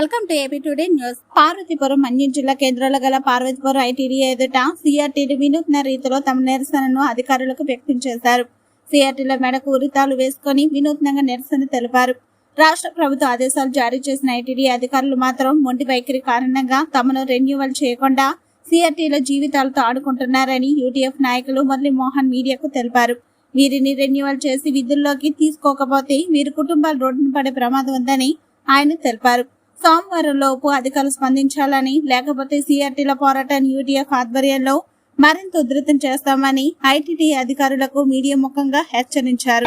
Welcome to AP today news. Parvathipuram Manyam జిల్లా కేంద్రంలో గల పార్వతీపురం ఐటీడీ ఎదుట సిఆర్టీడీ వినూత్న రీతిలో తమ నిరసనను అధికారులకు వ్యక్తం చేశారు. సిఆర్టీల మెడకు ఉరితాలు వేసుకొని వినూత్నంగా నిరసన తెలిపారు. రాష్ట్ర ప్రభుత్వ ఆదేశాలు జారీ చేసిన ఐటీడీ అధికారులు మాత్రం మొండి వైఖరి కారణంగా తమను రెన్యువల్ చేయకుండా సిఆర్టీల జీవితాలతో ఆడుకుంటున్నారని యూటీఎఫ్ నాయకులు మురళీమోహన్ మీడియాకు తెలిపారు. వీరిని రెన్యువల్ చేసి విధుల్లోకి తీసుకోకపోతే వీరి కుటుంబాలు రోడ్డున పడే ప్రమాదం ఉందని ఆయన తెలిపారు. సోమవారం లోపు అధికారులు స్పందించాలని లేకపోతే సిఆర్టీల పోరాటాన్ని యూటీఎఫ్ ఆధ్వర్యంలో మరింత ఉధృతం చేస్తామని ఐటీటీ అధికారులకు మీడియా ముఖంగా హెచ్చరించారు.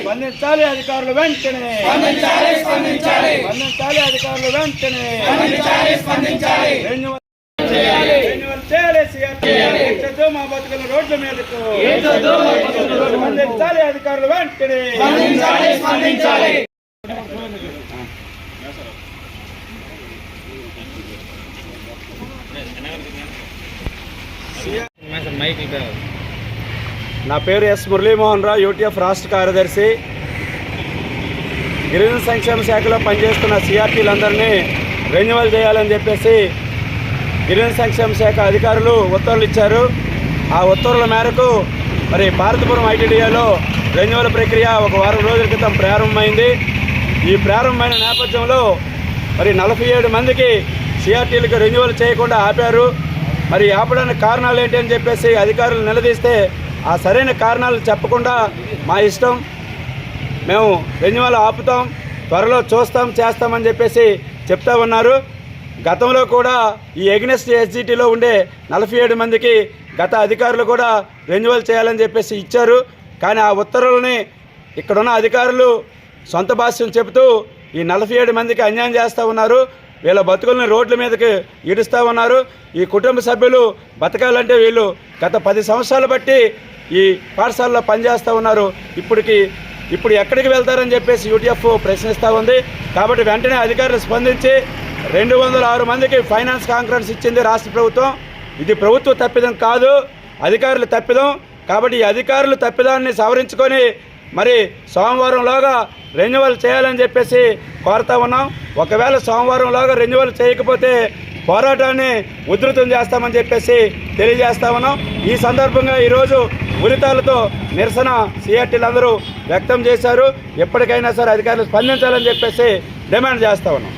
స్పందించాలి అధికారులు వెంటనే. స్పందించాలి అధికారులు వెంటనే. రెన్యువల్ రెన్యువల్ చేయాలి CRT. ఎత్తొద్దు మా బతుకుల రోడ్ల మీదకు. స్పందించాలి అధికారులు వెంటనే. నా పేరు ఎస్ మురళీమోహన్ రావు యూటీఎఫ్ రాష్ట్ర కార్యదర్శి. గిరిజన సంక్షేమ శాఖలో పనిచేస్తున్న సిఆర్టీలందరినీ రెన్యువల్ చేయాలని చెప్పేసి గిరిజన సంక్షేమ శాఖ అధికారులు ఉత్తర్వులు ఇచ్చారు. ఆ ఉత్తర్వుల మేరకు మరి భారతపురం ఐటీడీఏలో రెన్యువల్ ప్రక్రియ ఒక వారం రోజుల క్రితం ప్రారంభమైంది. ఈ ప్రారంభమైన నేపథ్యంలో మరి నలభై ఏడు మందికి సిఆర్టీలకు రెన్యువల్ చేయకుండా ఆపారు. మరి ఆపడానికి కారణాలు ఏంటి అని చెప్పేసి అధికారులు నిలదీస్తే ఆ సరైన కారణాలు చెప్పకుండా మా ఇష్టం. మేము రెన్యువల్ ఆపుతాం త్వరలో చూస్తాం చేస్తామని చెప్పేసి చెప్తా ఉన్నారు. గతంలో కూడా ఈ ఎగ్నెస్ట్ ఎస్జిటిలో ఉండే నలభై ఏడు మందికి గత అధికారులు కూడా రెన్యువల్ చేయాలని చెప్పేసి ఇచ్చారు. కానీ ఆ ఉత్తర్వులని ఇక్కడున్న అధికారులు సొంత భాష్యం చెబుతూ ఈ నలభై ఏడు మందికి అన్యాయం చేస్తూ ఉన్నారు. వీళ్ళ బతుకులను రోడ్ల మీదకి ఈడుస్తూ ఉన్నారు ఈ కుటుంబ సభ్యులు బతకాలంటే వీళ్ళు గత పది సంవత్సరాలు బట్టి ఈ పాఠశాలలో పనిచేస్తూ ఉన్నారు. ఇప్పటికి ఇప్పుడు ఎక్కడికి వెళ్తారని చెప్పేసి యూటీఎఫ్ ప్రశ్నిస్తూ ఉంది. కాబట్టి వెంటనే అధికారులు స్పందించి రెండు వందల ఆరు మందికి ఫైనాన్స్ కాంక్రెన్స్ ఇచ్చింది రాష్ట్ర ప్రభుత్వం. ఇది ప్రభుత్వ తప్పిదం కాదు అధికారులు తప్పిదం. కాబట్టి ఈ అధికారులు తప్పిదాన్ని సవరించుకొని మరి సోమవారంలోగా రెన్యువల్ చేయాలని చెప్పేసి కోరుతా ఉన్నాం. ఒకవేళ సోమవారం లాగా రెన్యువల్ చేయకపోతే పోరాటాన్ని ఉధృతం చేస్తామని చెప్పేసి తెలియజేస్తా ఉన్నాం. ఈ సందర్భంగా ఈరోజు ఉరితాలతో నిరసన సిఆర్టీలు అందరూ వ్యక్తం చేశారు. ఎప్పటికైనా సరే అధికారులు స్పందించాలని చెప్పేసి డిమాండ్ చేస్తా ఉన్నాం.